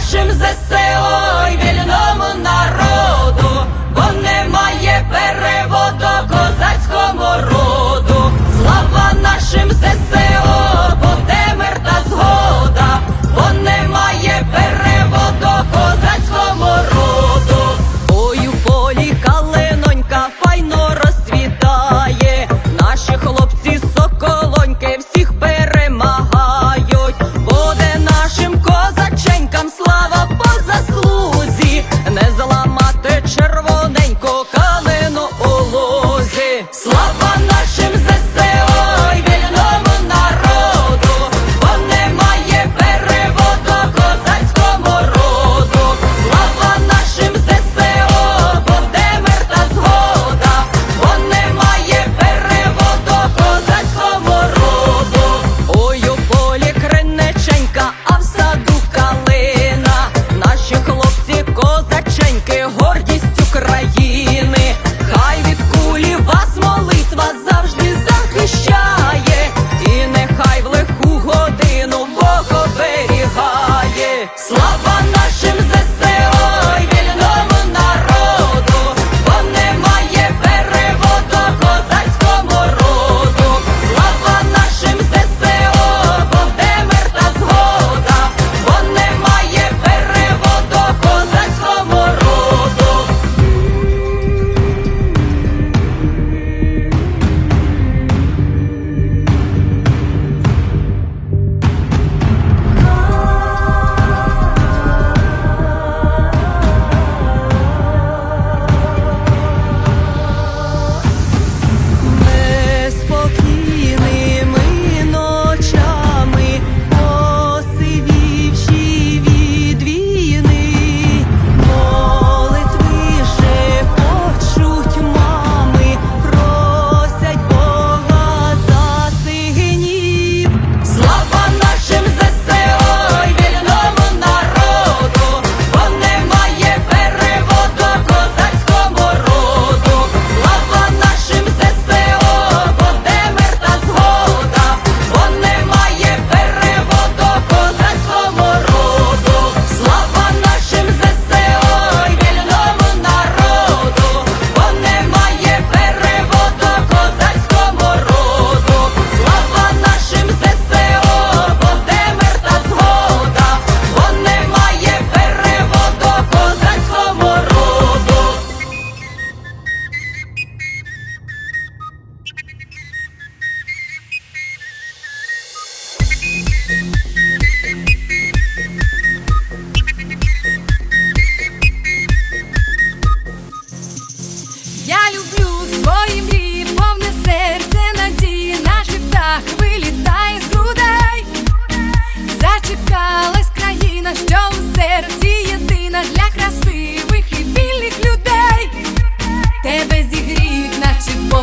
нашим ЗСО і вільному народу.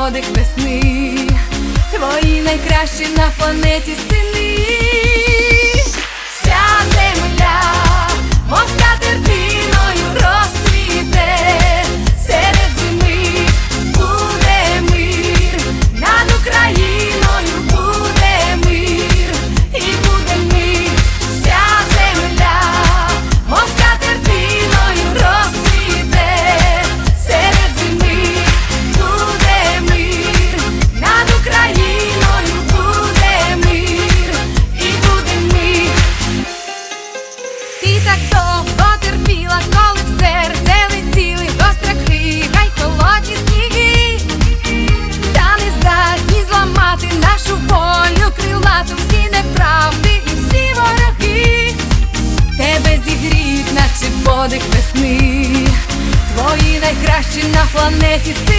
подих весни, твої найкращі на планеті сини, вся земля, мов скатерть так довго терпіла, коли в серце летіли гостра крига й холодні сніги, та не здатні зламати нашу волю крилату всі неправди і всі вороги, тебе зігріють, наче подих весни, твої найкращі на планеті сили.